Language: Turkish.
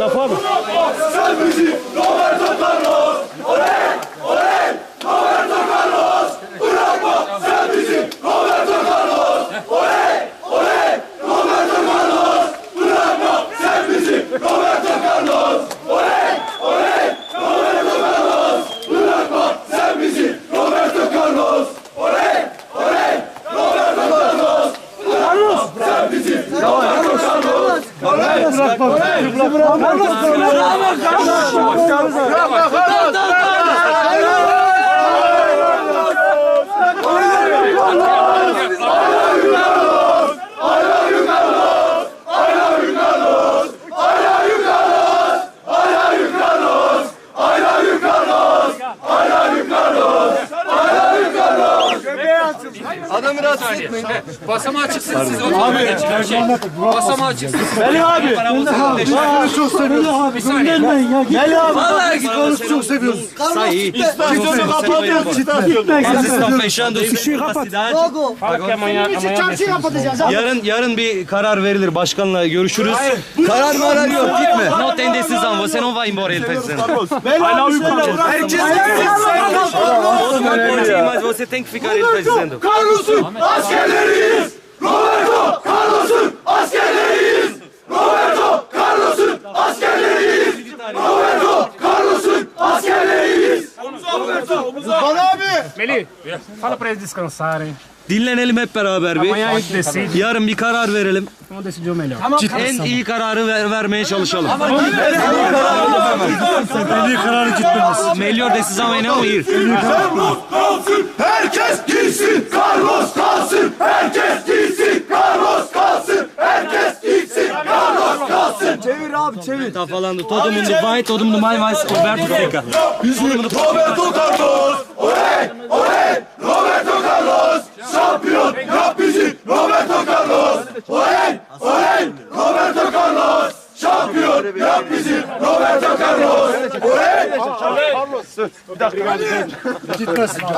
Tá da fome? Bırakmaz. Bırakmaz. Adamı rahatsız etmeyin. Basamağı çıksın siz her şey. Basamağı çıksın. Melih abi. Melih çok seviyoruz. abi göndermeyin ya. Gel abi. Vallahi git. çok seviyoruz. Sai. Git onu kapatıyoruz. Fechando Işığı kapat. Yarın yarın bir karar verilir başkanla görüşürüz. Karar marar yok gitme. Não tem decisão, você não vai embora, ele tá dizendo. Herkes Oğlum pode ir, mas você tem que ficar, ele tá dizendo. Carlos'un askerleriyiz. Roberto Carlos'un askerleriyiz. Roberto Carlos'un askerleriyiz. Roberto Carlos'un askerleriyiz. Melih, fala pra eles descansarem. Dinlenelim hep beraber bir. Yarın bir karar verelim. En iyi kararı ver, vermeye çalışalım. Milli kararı gitmemiz. Melhor decisão é não ir. Carlos kalsın. Herkes gitsin. Carlos kalsın. Herkes gitsin. Carlos kalsın. Herkes gitsin. Carlos kalsın. Tá falando, todo mundo vai, todo mundo vai, mas Roberto fica. Roberto Carlos. Oley. Roberto Carlos. Şampiyon. Yap bizi. Roberto Carlos. Oley. Oley. Roberto Carlos. Şampiyon. Yap bizi. Roberto Carlos. Oley.